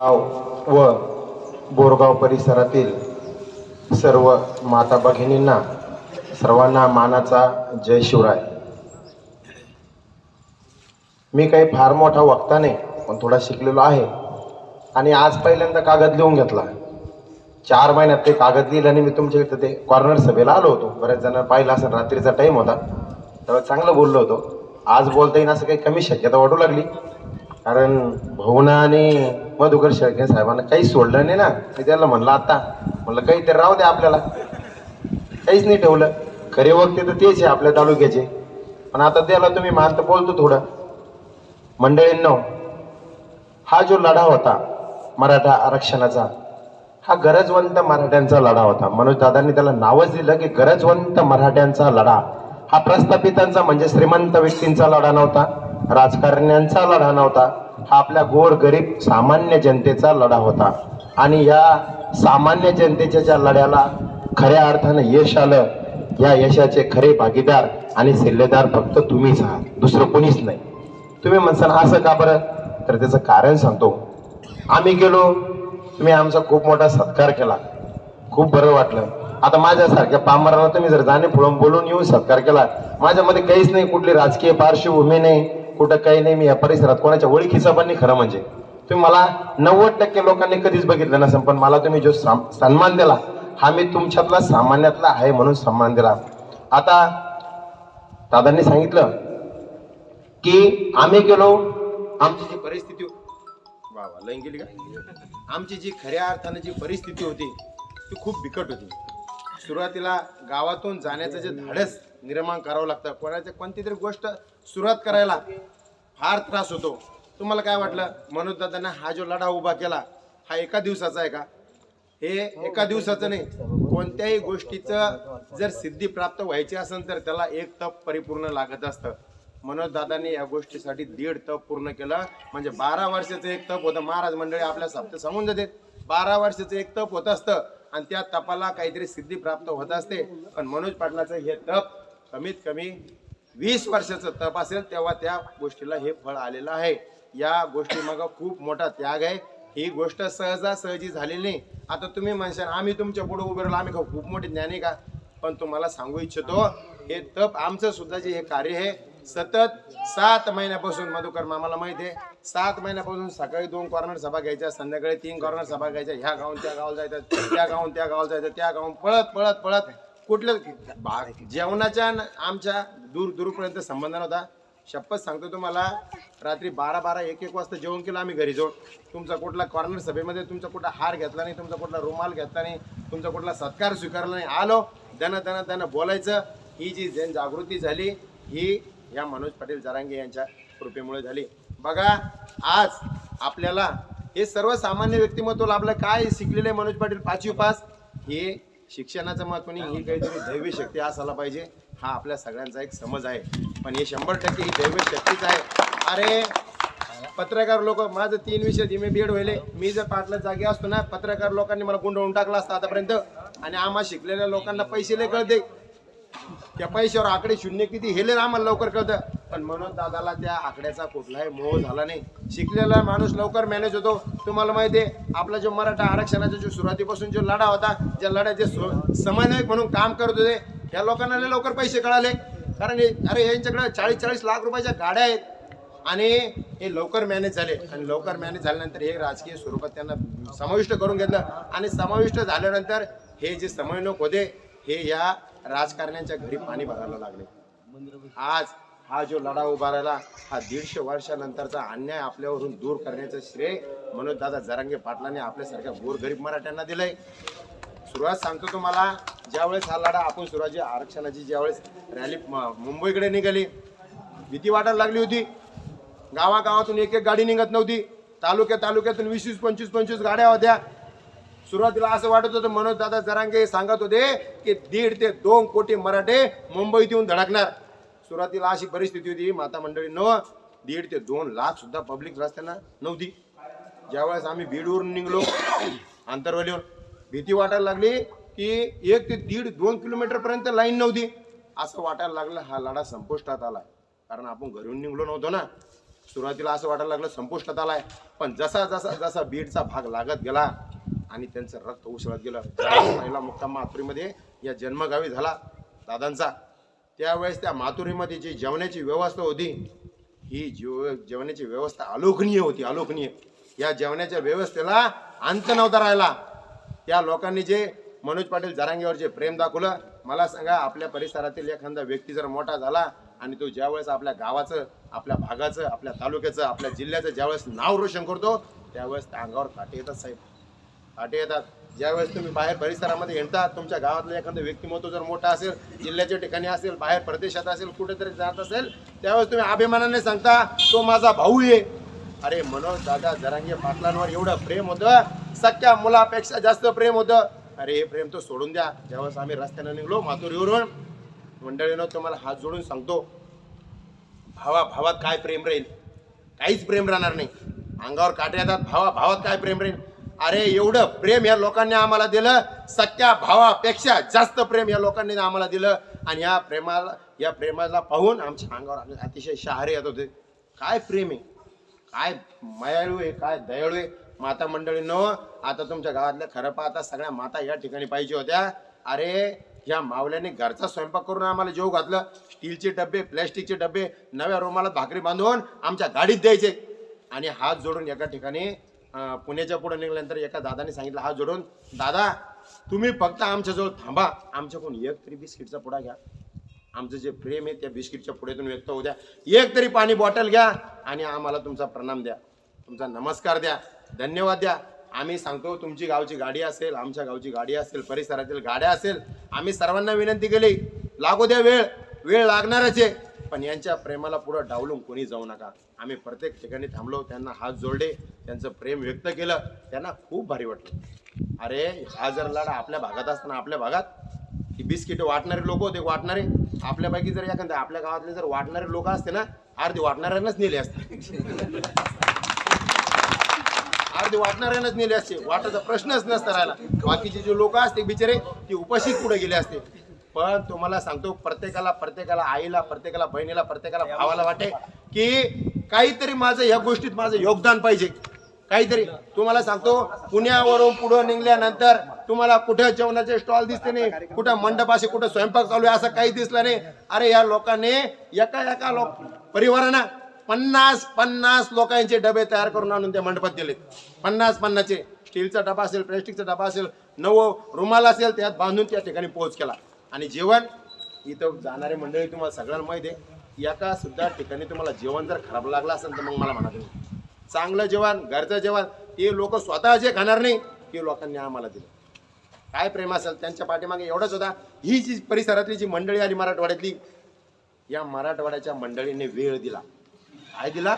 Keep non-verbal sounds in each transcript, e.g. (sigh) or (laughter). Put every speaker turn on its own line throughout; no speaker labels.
गाव व बोरगाव परिसरातील सर्व माता भगिनींना सर्वांना मानाचा जय शिवराय. मी काही फार मोठा वक्ता नाही पण थोडा शिकलेलो आहे. आणि आज पहिल्यांदा कागद लिहून घेतला. चार महिन्यात ते कागद लिहिलं आणि मी तुमच्या इथं ते कॉर्नर सभेला आलो होतो. बऱ्याच जण पाहिलं असं रात्रीचा टाईम होता. तेव्हा चांगलं बोललो होतो. आज बोलता येईन असं काही कमी शक्यता वाटू लागली. कारण भाऊना आणि मधुकर शेळके साहेबांना काहीच सोडलं नाही ना. मी त्याला म्हणलं आता. म्हणलं काहीतरी राहू दे आपल्याला. काहीच नाही ठेवलं. खरे वक्ते तर तेच आहे आपल्या तालुक्याचे. पण आता त्याला तुम्ही मान तर बोलतो थोडं. मंडळींनो हा जो लढा होता मराठा आरक्षणाचा हा गरजवंत मराठ्यांचा लढा होता. मनोज दादांनी त्याला नावच दिलं की गरजवंत मराठ्यांचा लढा. हा प्रस्थापितांचा म्हणजे श्रीमंत व्यक्तींचा लढा नव्हता. राजकारण्यांचा लढा नव्हता. हा आपल्या गोर गरीब सामान्य जनतेचा लढा होता. आणि या सामान्य जनतेच्या ज्या लढ्याला खऱ्या अर्थानं यश आलं या यशाचे खरे भागीदार आणि सिल्लेदार फक्त तुम्हीच आहात. दुसरं कोणीच नाही. तुम्ही म्हणसाल असं का बरं? तर त्याचं कारण सांगतो. आम्ही गेलो तुम्ही आमचा खूप मोठा सत्कार केला. खूप बरं वाटलं. आता माझ्यासारख्या पामराला तुम्ही जर जाणे पुढून बोलून येऊन सत्कार केला माझ्यामध्ये काहीच नाही कुठली राजकीय पार्श्वभूमी नाही. कुठं काही नाही मी या परिसरात. कोणाच्या ओळखीचा पण नाही खरं म्हणजे. तुम्ही मला नव्वद टक्के लोकांनी कधीच बघितलं नसेल पण मला तुम्ही जो साम- सन्मान दिला हा मी तुमच्यातला सामान्यातला आहे म्हणून सन्मान दिला. आता दादांनी सांगितलं की आम्ही गेलो आमची जी परिस्थिती हो-, वा वा गेली का? आमची जी खऱ्या अर्थानं जी परिस्थिती होती ती खूप बिकट होती. सुरुवातीला गावातून जाण्याचं जे धाडस निर्माण करावं लागतं. कोणाच्या कोणती तरी गोष्ट सुरुवात करायला फार त्रास होतो. तुम्हाला काय वाटलं? मनोज दादांना हा जो लढा उभा केला हा एका दिवसाचा आहे का? हे एका दिवसाचं नाही. कोणत्याही गोष्टीचं जर सिद्धी प्राप्त व्हायची असेल तर त्याला एक तप परिपूर्ण लागत असतं. मनोज दादांनी या गोष्टीसाठी दीड तप पूर्ण केलं. म्हणजे बारा वर्षाचं एक तप होतं. महाराज मंडळी आपल्या सप्त सांगून जाते बारा वर्षाचं एक तप होत असतं आणि त्या तपाला काहीतरी सिद्धी प्राप्त होत असते. पण मनोज पाटलाचं हे तप कमीत कमी वीस वर्षाचं तप असेल तेव्हा त्या गोष्टीला हे फळ आलेलं आहे. या गोष्टी मग खूप मोठा त्याग आहे. ही गोष्ट सहजासहजी झालेली नाही. आता तुम्ही म्हणशाल आम्ही तुमच्यापुढे उभे राहिलो आम्ही खूप मोठे ज्ञानी का? पण तुम्हाला सांगू इच्छितो हे तप आमचं सुद्धा जे हे कार्य आहे सतत सात महिन्यापासून मधुकर मामाला माहिती आहे सात महिन्यापासून सकाळी दोन कॉर्नर सभा घ्यायच्या संध्याकाळी तीन कॉर्नर सभा घ्यायच्या ह्या गावून त्या गावाला जायचं त्या गावून त्या गावाला जायचं त्या गावून पळत पळत पळत कुठलं बा- जेवणाच्या न आमच्या दूर दूरपर्यंत संबंध नव्हता. शपथ सांगतो तुम्हाला रात्री बारा बारा एक एक वाजता जेवण केलं आम्ही घरी जाऊन. तुमचा कुठला कॉर्नर सभेमध्ये तुमचा कुठला हार घेतला नाही तुमचा कुठला रुमाल घेतला नाही तुमचा कुठला सत्कार स्वीकारला नाही. आलो दन दन दन बोलायचं. ही जी जन जागृती झाली ही या मनोज पाटील जरांगे यांच्या कृपेमुळे झाली. बघा आज आपल्याला हे सर्वसामान्य व्यक्तिमत्व लाभलं. काय शिकलेले आहे मनोज पाटील पाचवी पास? हे शिक्षणाचं महत्त्व नाही ही काहीतरी दैवी शक्ती असायला पाहिजे. हा आपल्या सगळ्यांचा एक समज आहे. पण हे शंभर टक्के ही दैवी शक्तीच आहे. अरे पत्रकार लोक माझं तीन विषय धीमे बीएड व्हायले. मी जर पाटला जागी असतो ना पत्रकार लोकांनी मला गुंडवून टाकला असता आतापर्यंत. आणि आम्हा शिकलेल्या लोकांना पैसे लय कळते. त्या पैशावर आकडे शून्य किती हेले आम्हाला लवकर कळतं. पण म्हणून दादाला त्या आकड्याचा कुठलाही मोह झाला नाही. शिकलेला माणूस लवकर मॅनेज होतो. तुम्हाला माहिती आहे आपला जो मराठा आरक्षणाचा जो सुरुवातीपासून जो लढा होता ज्या लढ्याचे समन्वयक म्हणून काम करत होते या लोकांना लवकर पैसे कळाले. कारण हे- अरे यांच्याकडे चाळीस चाळीस लाख रुपयाच्या गाड्या आहेत. आणि हे लवकर मॅनेज झाले. आणि लवकर मॅनेज झाल्यानंतर हे राजकीय स्वरूपात त्यांना समाविष्ट करून घेतलं. आणि समाविष्ट झाल्यानंतर हे जे समन्वयक होते हे या राजकारण्यांच्या घरी पाणी भरायला लागले. आज हा जो लढा उभा राहिला हा दीडशे वर्षानंतरचा अन्याय आपल्यावरून दूर करण्याचं श्रेय मनोज दादा जरांगे पाटलांनी आपल्यासारख्या गोरगरीब मराठ्यांना दिलंय. सुरुवात सांगतो तुम्हाला ज्यावेळेस हा लढा आपण सुरुवात आरक्षणाची ज्यावेळेस रॅली म- मुंबईकडे निघाली भीती वाटायला लागली होती. गावागावातून एक एक गाडी निघत नव्हती. तालुक्या तालुक्यातून वीस वीस पंचवीस पंचवीस गाड्या होत्या. सुरुवातीला असं वाटत होतं मनोज दादा जरांगे सांगत होते की दीड ते दोन कोटी मराठे मुंबईत येऊन धडकणार. सुरुवातीला अशी परिस्थिती होती माता मंडळी न दीड ते दोन लाख सुद्धा पब्लिक रस्त्यांना नव्हती. ज्यावेळेस आम्ही बीडवरून निघलो (coughs) आंतरवलीवर भीती वाटायला लागली की एक ते दीड दोन किलोमीटर पर्यंत लाईन नव्हती. असं वाटायला लागलं हा लढा संपुष्टात आला कारण आपण घरून निघलो नव्हतो ना. सुरुवातीला असं वाटायला लागलं संपुष्टात आलाय. पण जसा जसा जसा बीडचा भाग लागत गेला आणि त्यांचं रक्त उसळत गेलं (coughs) पहिला मुक्काम माथुरीमध्ये या जन्मगावी झाला दादांचा. त्यावेळेस त्या माथुरीमध्ये जी जेवणाची व्यवस्था होती ही जीव जेवणाची व्यवस्था अलोकनीय होती अलोकनीय. या जेवणाच्या व्यवस्थेला अंत नव्हता राहिला. त्या लोकांनी जे मनोज पाटील जरांगीवर जे प्रेम दाखवलं मला सांगा आपल्या परिसरातील एखादा व्यक्ती जर मोठा झाला आणि तो ज्यावेळेस आपल्या गावाचं आपल्या भागाचं आपल्या तालुक्याचं आपल्या जिल्ह्याचं ज्यावेळेस नाव रोशन करतो त्यावेळेस त्या अंगावर काटे येतात साहेब. काटे येतात. ज्यावेळेस तुम्ही बाहेर परिसरामध्ये हिंडता तुमच्या गावातलं एखादं व्यक्तिमत्व जर मोठं असेल जिल्ह्याच्या ठिकाणी असेल बाहेर प्रदेशात असेल कुठेतरी जात असेल त्यावेळेस तुम्ही अभिमानाने सांगता तो माझा भाऊ आहे. अरे मनोज दादा जरांगे पाटलांवर एवढं प्रेम होतं सख्या मुलापेक्षा जास्त प्रेम होतं. अरे हे प्रेम तो सोडून द्या. ज्यावेळेस आम्ही रस्त्यानं निघलो माथुरीवरून मंडळीनं तुम्हाला हात जोडून सांगतो भावा भावात काय प्रेम राहील? काहीच प्रेम राहणार नाही. अंगावर काटे येतात भावा भावात काय प्रेम राहील? अरे एवढं प्रेम या लोकांनी आम्हाला दिलं सख्या भावापेक्षा जास्त प्रेम या लोकांनी आम्हाला दिलं. आणि या प्रेमाला या प्रेमाला पाहून आमच्या अंगावर अतिशय शहारे येत होते. काय प्रेम आहे? काय मायाळू आहे? काय दयाळू आहे? माता मंडळी न आता तुमच्या गावातल्या खरं पाहता सगळ्या माता या ठिकाणी पाहिजे होत्या. अरे या मावल्याने घरचा स्वयंपाक करून आम्हाला जेव घातलं. स्टीलचे डबे प्लॅस्टिकचे डबे नव्या रुमाला भाकरी बांधून आमच्या गाडीत द्यायचे. आणि हात जोडून एका ठिकाणी पुण्याच्या पुढे निघाल्यानंतर एका दादाने सांगितलं हा जोडून दादा तुम्ही फक्त आमच्याजवळ थांबा. आमच्याकडून एक तरी बिस्किटचा पुडा घ्या. आमचं जे प्रेम आहे त्या बिस्किटच्या पुढेतून व्यक्त होऊ द्या. एक तरी पाणी बॉटल घ्या आणि आम्हाला तुमचा प्रणाम द्या. तुमचा नमस्कार द्या. धन्यवाद द्या. आम्ही सांगतो तुमची गावची गाडी असेल आमच्या गावची गाडी असेल परिसरातील गाड्या असेल. आम्ही सर्वांना विनंती केली लागू द्या वेळ. वेळ लागणारच आहे. पण यांच्या प्रेमाला पुढं डावलून कोणी जाऊ नका. आम्ही प्रत्येक ठिकाणी थांबलो त्यांना हात जोडले त्यांचं प्रेम व्यक्त केलं त्यांना खूप भारी वाटलं. अरे हा जर लढा आपल्या भागात असताना आपल्या भागात ती बिस्किट वाटणारे लोक होते वाटणारे. आपल्यापैकी जर एखाद्या आपल्या गावातले जर वाटणारे लोक असते ना अर्धी वाटणाऱ्यांनाच नेले असते. अर्धी वाटणाऱ्यांनाच नेले असते. वाटायचा प्रश्नच नसता राहिला. बाकीचे जे लोक असते बिचारे ते उपाशीच पुढे गेले असते. पण तुम्हाला सांगतो प्रत्येकाला प्रत्येकाला आईला प्रत्येकाला बहिणीला प्रत्येकाला भावाला वाटे की काहीतरी माझं या गोष्टीत माझं योगदान पाहिजे. काहीतरी. तुम्हाला सांगतो पुण्यावरून पुढं निघल्यानंतर तुम्हाला कुठं जेवणाचे स्टॉल दिसते नाही कुठं मंडपाशी कुठं स्वयंपाक चालू आहे असं काही दिसलं नाही. अरे या लोकांनी एका एका लोक परिवारांना पन्नास पन्नास लोकांचे डबे तयार करून आणून त्या मंडपात दिलेत. पन्नास पन्नासचे. स्टीलचा डबा असेल प्लॅस्टिकचा डबा असेल नवं रुमाल असेल त्यात बांधून त्या ठिकाणी पोहोच केला. आणि जेवण इथं जाणारे मंडळी तुम्हाला सगळ्यांना माहिती आहे एका सुद्धा ठिकाणी तुम्हाला जेवण जर खराब लागलं असेल तर मग मला म्हणा तुम्ही. चांगलं जेवण घरचं जेवण ते लोक स्वतः जे खाणार नाही ते लोकांनी आम्हाला दिलं. काय प्रेम असेल त्यांच्या पाठीमागे एवढंच होता. ही जी परिसरातली जी मंडळी आली मराठवाड्यातली या मराठवाड्याच्या मंडळीने वेळ दिला. काय दिला?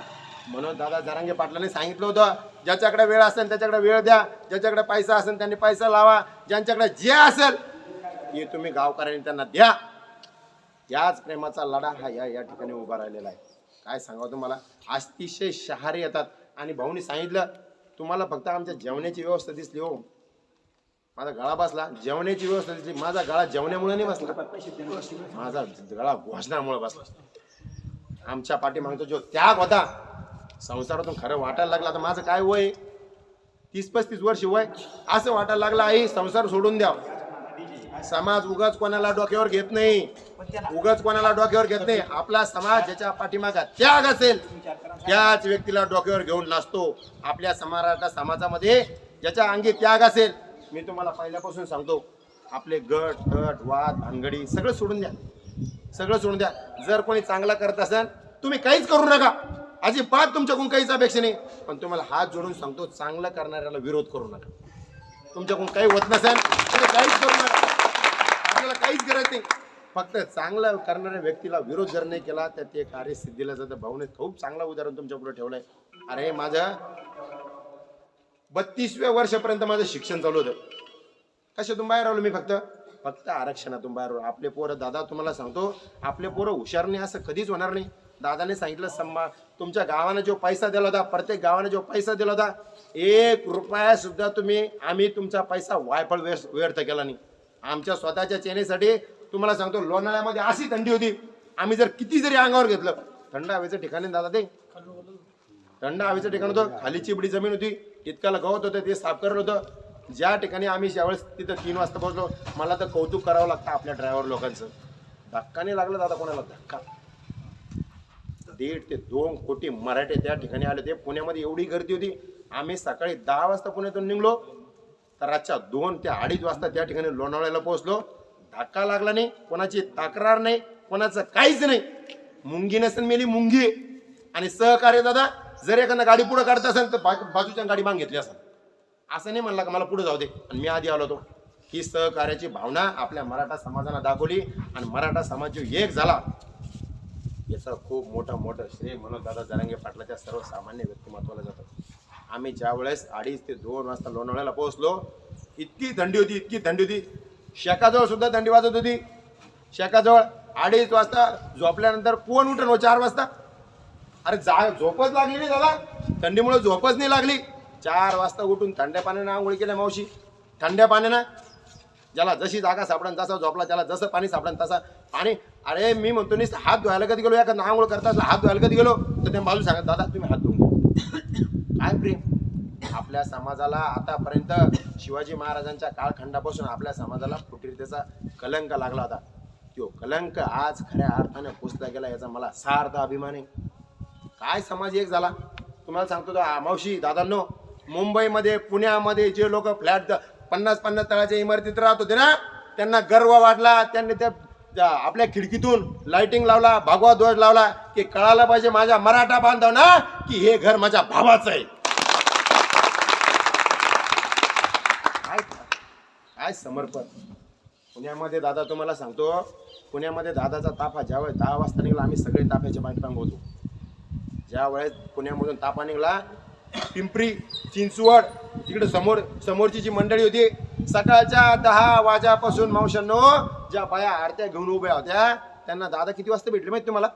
म्हणून दादा जरांगे पाटलाने सांगितलं होतं ज्याच्याकडे वेळ असेल त्याच्याकडे वेळ द्या ज्याच्याकडे पैसा असेल त्यांनी पैसा लावा ज्यांच्याकडे जे असेल ये तुम्ही गावकऱ्यांनी त्यांना द्या. याच प्रेमाचा लढा हा या या ठिकाणी उभा राहिलेला आहे. काय सांगावं तुम्हाला? अतिशय शहारे येतात. आणि भाऊनी सांगितलं तुम्हाला फक्त आमच्या जेवणाची व्यवस्था दिसली हो. माझा गळा बसला. जेवणाची व्यवस्था दिसली. माझा गळा जेवण्यामुळे नाही बसला. माझा गळा घोषणामुळे बसला. आमच्या पाठीमागचा जो त्याग होता संसारातून खरं वाटायला लागला. तर माझं काय वय? तीस पस्तीस वर्ष वय. असं वाटायला लागलं आई संसार सोडून द्या. समाज उगाच कोणाला डोक्यावर घेत नाही. उगाच कोणाला डोक्यावर घेत नाही. आपला समाज ज्याच्या पाठीमागा त्याग असेल त्याच व्यक्तीला डोक्यावर घेऊन नाचतो. आपल्या समाजा समाजामध्ये ज्याच्या अंगी त्याग असेल मी तुम्हाला पहिल्यापासून सांगतो आपले गट गट वाद भानगडी सगळं सोडून द्या. सगळं सोडून द्या. जर कोणी चांगला करत असेल तुम्ही काहीच करू नका. अजिबात तुमच्याकडून काहीच अपेक्षा नाही. पण तुम्हाला हात जोडून सांगतो चांगलं करणाऱ्याला विरोध करू नका. तुमच्याकडून काही होत नसेल तुम्ही काहीच करू नका. काहीच गरज नाही. फक्त चांगलं करणाऱ्या व्यक्तीला विरोध जर नाही केला तर ते कार्य सिद्धीला जातं. भाऊने खूप चांगलं उदाहरण तुमच्यापुढे ठेवलंय. अरे माझं बत्तीसव्या वर्षापर्यंत माझं शिक्षण चालू होतं. कशातून बाहेर आलो मी फक्त? फक्त आरक्षणातून बाहेर आलो. आपले पोरं दादा तुम्हाला सांगतो आपले पोरं हुशार नाही असं कधीच होणार नाही. दादाने सांगितलं सम्मा तुमच्या गावाने जो पैसा दिला होता प्रत्येक गावाने जो पैसा दिला होता एक रुपया सुद्धा तुम्ही आम्ही तुमचा पैसा वायफळ व्यर्थ केला नाही. आमच्या स्वतःच्या चेनेसाठी तुम्हाला सांगतो लोणाळ्यामध्ये अशी थंडी होती. आम्ही जर किती जरी अंगावर घेतलं थंड हवेचं ठिकाणी दादा ते? थंड हवेचं ठिकाण होतं खाली चिबडी जमीन होती इतकाला गवत होतं ते साफ करत होतं. ज्या ठिकाणी आम्ही ज्यावेळेस तिथं तीन वाजता पोहोचलो मला तर कौतुक करावं लागतं आपल्या ड्रायव्हर लोकांचं. धक्का नाही लागला दादा कोणाला? धक्का. दीड ते दोन कोटी मराठे त्या ठिकाणी आले ते पुण्यामध्ये एवढी गर्दी होती. आम्ही सकाळी दहा वाजता पुण्यातून निघलो. तर रातच्या दोन ते अडीच वाजता त्या ठिकाणी लोणावळ्याला पोहोचलो. धक्का लागला नाही कोणाची तक्रार नाही कोणाचं काहीच नाही. मुंगी नसेल मेली मुंगी आणि सहकार्य दादा जर एखादा गाडी पुढे काढत असेल तर बा- बाजूच्या गाडी माग घेतली असेल. असं नाही म्हणलं का मला पुढे जाऊ दे. आणि मी आधी आलो होतो. ही सहकार्याची भावना आपल्या मराठा समाजानं दाखवली आणि मराठा समाज जो एक झाला. याचा खूप मोठा मोठं श्रेय म्हणून दादा जरांगे पाटलाच्या सर्वसामान्य व्यक्तिमत्वाला जातं. आम्ही ज्या वेळेस अडीच ते दोन वाजता लोणावळ्याला पोहोचलो इतकी थंडी होती इतकी थंडी होती. शेकाजवळ सुद्धा थंडी वाजत होती. शेकाजवळ अडीच वाजता झोपल्यानंतर कोण उठेल हो चार वाजता? अरे जा झोपच लागली नाही दादा. थंडीमुळे झोपच नाही लागली. चार वाजता उठून थंड्या पाण्यानं आंघोळी केल्या मावशी. थंड्या पाण्यानं. ज्याला जशी जागा सापडन तसा झोपला त्याला जसं पाणी सापडन तसा. पाणी अरे मी म्हणतो नाही हात धुवायला कधी गेलो? या आंघोळ करता हात धुवायला कधी गेलो? तर ते बाजू सांगत दादा तुम्ही हात धुवून काय प्रेम? आपल्या समाजाला आतापर्यंत शिवाजी महाराजांच्या काळखंडापासून आपल्या समाजाला फुटीरतेचा कलंक लागला होता. तो कलंक आज खऱ्या अर्थाने पोचला गेला याचा मला सार्थ अभिमान आहे. काय समाज एक झाला? तुम्हाला सांगतो तो मावशी दादांनो मुंबईमध्ये पुण्यामध्ये जे लोक फ्लॅट पन्नास पन्नास तळाच्या इमारतीत राहत होते ना त्यांना गर्व वाटला त्यांनी त्या त्या आपल्या खिडकीतून लाइटिंग लावला भगवा ध्वज लावला की कळायला पाहिजे माझ्या मराठा बांधव ना की हे घर माझ्या भावाचं आहे काय काय समर्पण? पुण्यामध्ये दादा तुम्हाला सांगतो पुण्यामध्ये दादाचा ताफा ज्यावेळेस दहा वाजता निघाला आम्ही सगळे ताफ्याच्या पाठीमाग होतो. ज्या वेळेस पुण्यामधून तापा निघाला पिंपरी चिंचवड तिकडे समोर समोरची जी मंडळी होती सकाळच्या दहा वाजापासून मावशांनो ज्या बाया आरत्या घेऊन उभ्या होत्या त्यांना दादा किती वाजता भेटले माहिती तुम्हाला?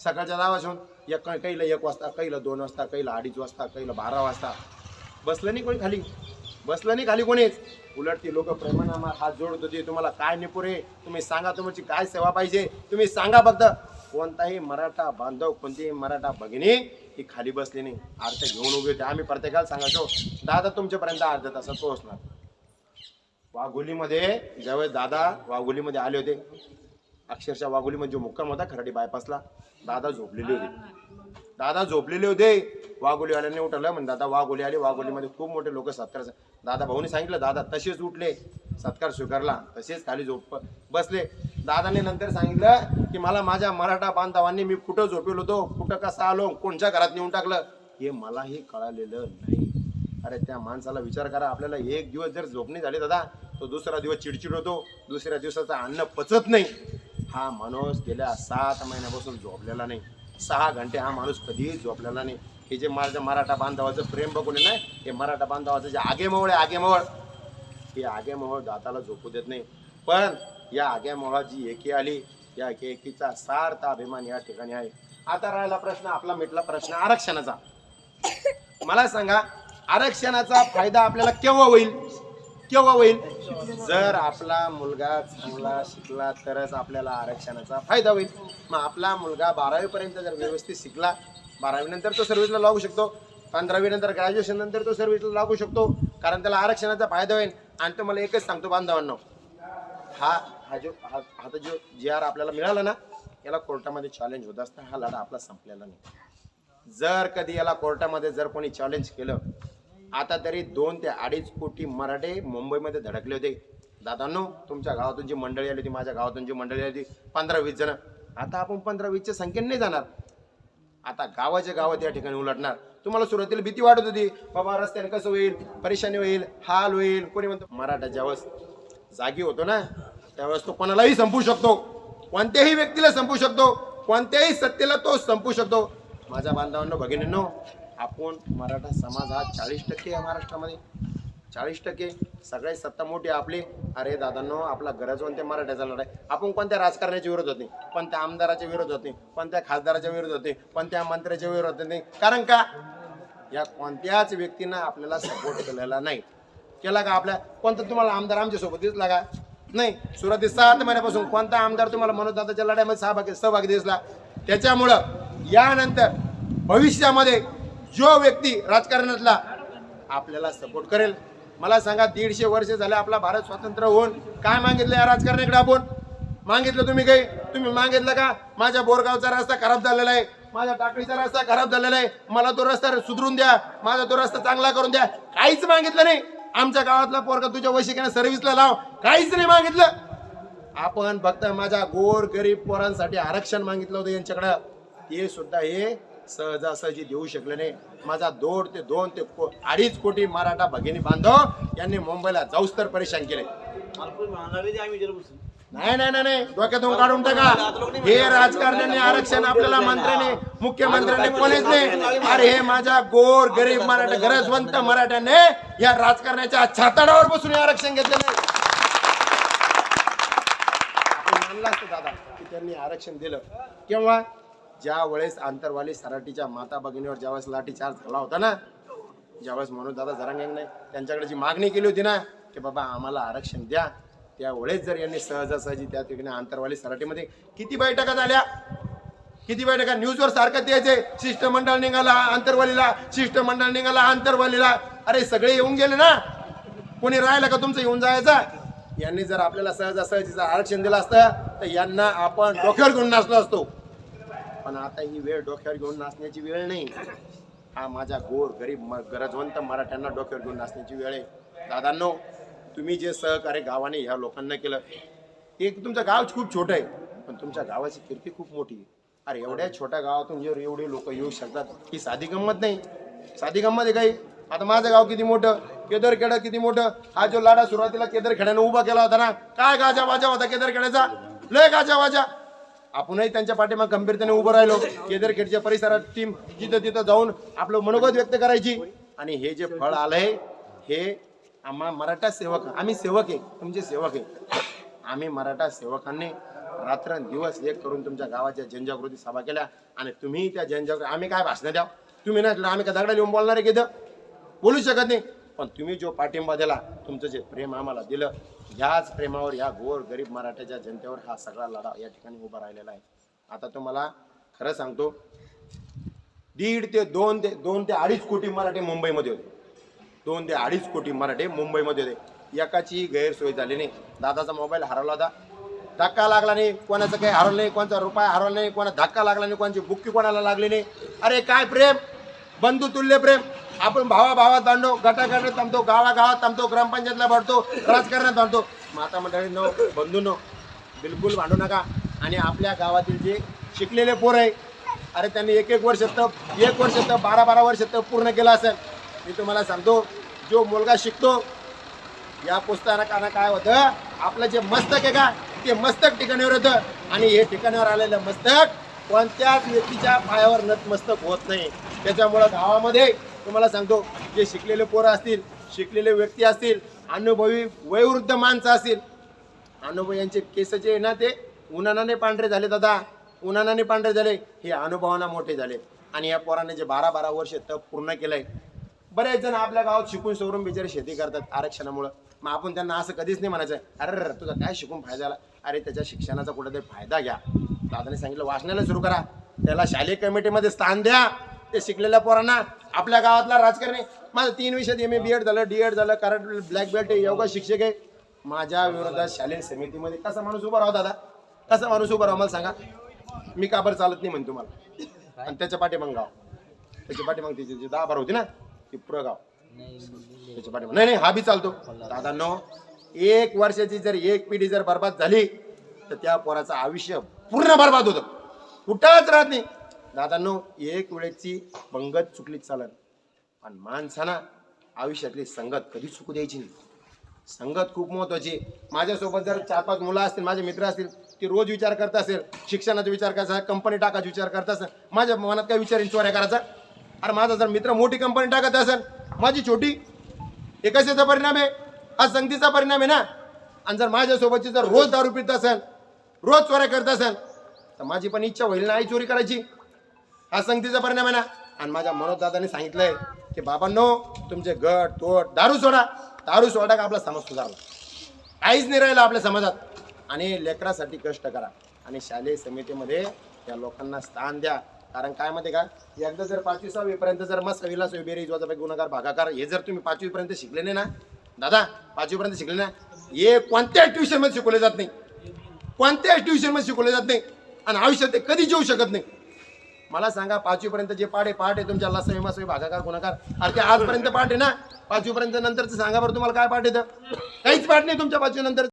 सकाळच्या दहा वाजून एक कैला एक वाजता कैला दोन वाजता कैला अडीच वाजता कैला बारा वाजता. बसलं नाही कोणी खाली? बसलं नाही खाली कोणीच. उलट ती लोक प्रेमानं आम्हाला हात जोडत होते. तुम्हाला काय निपुरे तुम्ही सांगा तुमची काय सेवा पाहिजे? तुम्ही सांगा फक्त. कोणताही मराठा बांधव कोणतीही मराठा भगिनी ही खाली बसली नाही. अर्थ घेऊन उभी होते. आम्ही प्रत्येकाला सांगायचो दादा तुमच्यापर्यंत अर्ध्या तासात पोहोचणार. वाघोलीमध्ये ज्यावेळेस दादा वाघोलीमध्ये आले होते अक्षरशः वाघोलीमध्ये म्हणजे जो मुक्काम होता. खराडी बायपासला दादा झोपलेले होते. दादा झोपलेले होते. वाघोलीवाल्यांनी उठवलं म्हणजे दादा वाघोली आले. वाघोलीमध्ये खूप मोठे लोक सत्कार दादा भाऊनी सांगितलं दादा तसेच उठले. सत्कार स्वीकारला. तसेच खाली झोप बसले. दादाने नंतर सांगितलं की मला माझ्या मराठा बांधवांनी मी कुठं झोपेल होतो? कुठं कसं आलो? कोणच्या घरात नेऊन टाकलं? हे मलाही कळालेलं नाही. अरे त्या माणसाला विचार करा. आपल्याला एक दिवस जर झोपणी झाली दादा तो दुसरा दिवस चिडचिड होतो. दुसऱ्या दिवसाचं अन्न पचत नाही. हा माणूस गेल्या सात महिन्यापासून झोपलेला नाही. सहा घंटे हा माणूस कधीही झोपलेला नाही. हे जे माझ्या मराठा बांधवाचं प्रेम बघून नाही हे मराठा बांधवाचं जे आगेमवळ आहे आगेमवळ हे आगेमोहळ दाताला झोपू देत नाही. पण या आगेमोहळात जी एकी आली या एकीचा सार्थ अभिमान या ठिकाणी आहे. आता राहिला प्रश्न आपला मिटला प्रश्न आरक्षणाचा. मला सांगा आरक्षणाचा फायदा आपल्याला केव्हा होईल? केव्हा होईल? जर आपला मुलगा चांगला शिकला तरच आपल्याला आरक्षणाचा फायदा होईल. मग आपला मुलगा बारावी पर्यंत जर व्यवस्थित शिकला बारावीनंतर तो सर्व्हिसला लागू शकतो. पंधरावीनंतर ग्रॅज्युएशननंतर ग्रॅज्युएशन नंतर तो सर्व्हिसला लागू शकतो. कारण त्याला आरक्षणाचा फायदा होईल. आणि तो मला एकच सांगतो बांधवांनो. हा हा जो हा आता जो जी आर आपल्याला मिळाला ना याला कोर्टामध्ये चॅलेंज होत असता. हा लढा आपला संपलेला नाही. जर कधी याला कोर्टामध्ये जर कोणी चॅलेंज केलं आता तरी दोन ते अडीच कोटी मराठे मुंबईमध्ये धडकले होते. दादांनो तुमच्या गावातून जी मंडळी आली होती माझ्या गावातून जी मंडळी आली होती पंधरा वीस जण. आता आपण पंधरा वीसच्या संख्येने नाही जाणार. आता गावाच्या गावात या ठिकाणी उलटणार. तुम्हाला सुरुवातीला भीती वाटत होती बाबा रस्त्याने कसं होईल परेशानी होईल हाल होईल कोणी म्हणतो? मराठा ज्यावेळेस जागी होतो ना त्यावेळेस तो कोणालाही संपू शकतो. कोणत्याही व्यक्तीला संपू शकतो कोणत्याही सत्तेला तो संपू शकतो. माझ्या बांधवांनो भगिनींनो आपण मराठा समाज हा चाळीस टक्के या महाराष्ट्रामध्ये चाळीस टक्के. सगळे सत्ता मोठी आपली. अरे दादांनो आपला गरजवंत मराठ्याचा लढाई. आपण कोणत्या राजकारण्याच्या होते पण त्या आमदाराच्या विरोध होते पण त्या खासदाराच्या विरोध होते पण त्या मंत्र्याच्या विरोध नाही? कारण का? या कोणत्याच व्यक्तीनं आपल्याला सपोर्ट केलेला नाही. केला का आपल्या? कोणता तुम्हाला आमदार आमच्यासोबत दिसला का? नाही. सुरुवाती सात महिन्यापासून कोणता आमदार तुम्हाला मनोदाताच्या लढ्यामध्ये सहभागी सहभागी दिसला? त्याच्यामुळं यानंतर भविष्यामध्ये जो व्यक्ती राजकारणातला आपल्याला सपोर्ट करेल मला सांगा दीडशे वर्ष झाले आपला भारत स्वतंत्र होऊन काय मागितलं या राजकारण्याकडे आपण? मागितलं तुम्ही काही? तुम्ही मागितलं का? माझ्या बोरगावचा रस्ता खराब झालेला आहे. माझ्या टाकळीचा रस्ता खराब झालेला आहे. मला तो रस्ता सुधरून द्या. माझा तो रस्ता चांगला करून द्या. काहीच मागितलं नाही. आमच्या गावातला पोरगा तुझ्या वैशिकाने सर्व्हिसला लाव. काहीच नाही मागितलं. आपण फक्त माझ्या गोर गरीब पोरांसाठी आरक्षण मागितलं होतं यांच्याकडं. ते सुद्धा हे सहजासहजी देऊ शकले नाही. माझा दोन ते दोन ते को- अडीच कोटी मराठा भगिनी बांधव यांनी मुंबईला जाऊस तर परेशान केले. नाही नाही नाही नाही. डोक्यातून काढून टाका हे राजकारण्याने आरक्षण आपल्याला मंत्र्याने मुख्यमंत्र्यांनी कोणीच नाही. अरे हे माझ्या गोर गरीब मराठा गरजवंत मराठ्याने या राजकारणाच्या छाताडावर बसून हे आरक्षण घेतलेलं आहे. आपण मानलं असतं दादा की त्यांनी आरक्षण दिलं. केव्हा? ज्या वेळेस आंतरवाली सराटीच्या माता भगिनीवर ज्यावेळेस लाठीचार्ज झाला होता ना ज्यावेळेस म्हणून दादा जरांगे त्यांच्याकडे जी मागणी केली होती ना की बाबा आम्हाला आरक्षण द्या. त्यावेळेस जर यांनी सहजासहजी त्या ठिकाणी आंतरवाली सराटीमध्ये किती बैठका झाल्या? किती बैठका? न्यूजवर सारखं द्यायचे शिष्टमंडळ निघाला आंतरवालीला शिष्टमंडळ निघाला आंतरवालीला. अरे सगळे येऊन गेले ना. कोणी राहिलं का तुमचं येऊन जायचा? यांनी जर आपल्याला सहजासहजीचं आरक्षण दिलं असतं तर यांना आपण डोक्यावर घेऊन नाचलो असतो. पण आता ही वेळ डोक्यावर घेऊन नाचण्याची वेळ नाही. हा माझ्या गोर गरीब म- गरजवंत मराठ्यांना डोक्यावर घेऊन नाचण्याची वेळ आहे. दादांनो तुम्ही जे सहकार्य गावाने ह्या लोकांना केलं ते तुमचं गाव खूप छोटं आहे पण तुमच्या गावाची कीर्ती खूप मोठी आहे. अरे एवढ्या छोट्या गावातून जर एवढे लोक येऊ शकतात ही साधी गंमत नाही. साधी गंमत आहे काही. आता माझं गाव किती मोठं केदरखेडा किती मोठं हा जो लाडा सुरुवातीला केदरखेड्याने उभा केला होता ना काय गाजा वाजा होता केदरखेड्याचा? लय गाजा वाजा आपणही त्यांच्या पाठीमाग गंभीरतेने उभं राहिलो. केदरखेडच्या परिसरात टीम जिथं तिथं जाऊन आपलं मनोगत व्यक्त करायची. आणि हे जे फळ आलंय हे आम्हा मराठा सेवक आम्ही सेवक आहे तुमचे सेवक आहे. आम्ही मराठा सेवकांनी रात्रंदिवस एक करून तुमच्या गावाच्या जनजागृती सभा केल्या. आणि तुम्ही त्या जनजागृती आम्ही काय भाषणं द्या तुम्ही नाही आम्ही काय दगडा लिहून बोलणार आहे की बोलू शकत नाही. पण तुम्ही जो पाठिंबा दिला तुमचं जे प्रेम आम्हाला दिलं ह्याच प्रेमावर या गोर गरीब मराठ्याच्या जनतेवर हा सगळा लढा या ठिकाणी उभा राहिलेला आहे. आता तुम्हाला खरं सांगतो दीड ते दोन ते दोन ते अडीच कोटी मराठे मुंबईमध्ये होते. दोन ते अडीच कोटी मराठे मुंबईमध्ये होते. एकाची गैरसोय झाली नाही. दादाचा मोबाईल हरवला होता. धक्का लागला नाही. कोणाचं काही हरवलं नाही कोणाचा रुपया हरवला नाही कोणा धक्का लागला नाही कोणाची बुक्की कोणाला लागली नाही. अरे काय प्रेम? बंधुतुल्य प्रेम. आपण भावा भावात बांधतो गटागटात थांबतो गावागावात थांबतो ग्रामपंचायतला भरतो राजकारणात भांडतो माता मंडळी नो बंधू नो बिलकुल भांडू नका. आणि आपल्या गावातील जे शिकलेले पोर आहे अरे त्यांनी एक एक वर्ष तर एक वर्ष तर बारा बारा वर्ष तर पूर्ण केलं असेल. मी तुम्हाला सांगतो जो मुलगा शिकतो या पुस्तकानं काय होतं आपलं जे मस्तक आहे का ते मस्तक ठिकाणीवर होतं. आणि हे ठिकाणावर आलेलं मस्तक कोणत्याच व्यक्तीच्या पायावर नतमस्तक होत नाही. त्याच्यामुळं गावामध्ये तुम्हाला सांगतो जे शिकलेले पोरं असतील शिकलेले व्यक्ती असतील अनुभवी वयोवृद्ध माणसं असतील. अनुभव यांचे केस जे आहे ना ते उन्हानाने पांढरे झाले दादा. उन्हानाने पांढरे झाले हे अनुभवाना मोठे झाले. आणि या पोराने जे बारा बारा वर्ष तप पूर्ण केलंय बरेच जण आपल्या गावात शिकून सोडून बिचारे शेती करतात आरक्षणामुळं. मग आपण त्यांना असं कधीच नाही म्हणायचं अरे रे, तुझा काय शिकून फायदा झाला? अरे त्याच्या शिक्षणाचा कुठेतरी फायदा घ्या. दादाने सांगितलं वाचनाला सुरू करा. त्याला शालेय कमिटीमध्ये स्थान द्या. ते शिकलेल्या पोरांना आपल्या गावातला राजकारणी. माझं तीन विषयात एम ए बी एड झालं डी एड झालं कारण ब्लॅक बेल्ट आहे योगा शिक्षक आहे. माझ्या विरोधात शालेय समितीमध्ये कसा माणूस उभा राहा हो, दादा? कसा माणूस उभा राहा हो, मला सांगा. मी का बरं चालत नाही म्हणतो तुम्हाला आणि त्याच्या पाठीमाग गाव. त्याच्या पाठीमाग तिची जी दहा बार होती ना ती पुरं गाव. त्याच्या पाठीमाग. नाही नाही हा बी चालतो. दादांनो एक वर्षाची जर एक पिढी जर बर्बाद झाली तर त्या पोराचं आयुष्य पूर्ण बर्बाद होतं. कुठंच राहत नाही. दादांनो एक वेळेची पंगत चुकली चालत. आणि माणसाना आयुष्यातली संगत कधी चुकू द्यायची नाही. संगत खूप महत्वाची आहे. माझ्यासोबत जर चार पाच मुलं असतील माझे मित्र असतील ते रोज विचार करत असेल शिक्षणाचा विचार करायचा कंपनी टाकायचा विचार करत असेल माझ्या मनात काय विचार चोऱ्या करायचा? अरे माझा जर मित्र मोठी कंपनी टाकत असेल माझी छोटी हे कशाचा परिणाम आहे? हा संगतीचा परिणाम आहे ना? आणि जर माझ्यासोबतची जर रोज दारू पित असेल रोज चोऱ्या करत असेल तर माझी पण इच्छा होईल ना आई चोरी करायची? हा संगतीचा परिणाम आहे ना. आणि माझ्या मनोज दादाने सांगितलंय की बाबांनो तुमचे गट तोट दारू सोडा. दारू सोडा का आपला समाज सुधारला? काहीच नाही राहिलं आपल्या समाजात. आणि लेकरासाठी कष्ट करा. आणि शालेय समितीमध्ये त्या लोकांना स्थान द्या. कारण काय माहिती का? एकदा जर पाचवी सहावीपर्यंत जर मस्त विलास बेरीज वाजापैकी गुणाकार भागाकार हे जर तुम्ही पाचवीपर्यंत शिकले नाही ना दादा पाचवीपर्यंत शिकले ना हे कोणत्याच ट्युशनमध्ये शिकवले जात नाही. कोणत्याच ट्युशनमध्ये शिकवले जात नाही. आणि आयुष्यात ते कधीच येऊ शकत नाही. मला सांगा पाचवीपर्यंत जे पाठ आहे पाठ आहे तुमच्या लसवी मसवी भागाकार गुणाकार. अरे ते आजपर्यंत पाठ आहे ना? पाचवीपर्यंत नंतरचं सांगा बरं तुम्हाला काय पाठ येतं? काहीच पाठ नाही तुमच्या पाचवी नंतर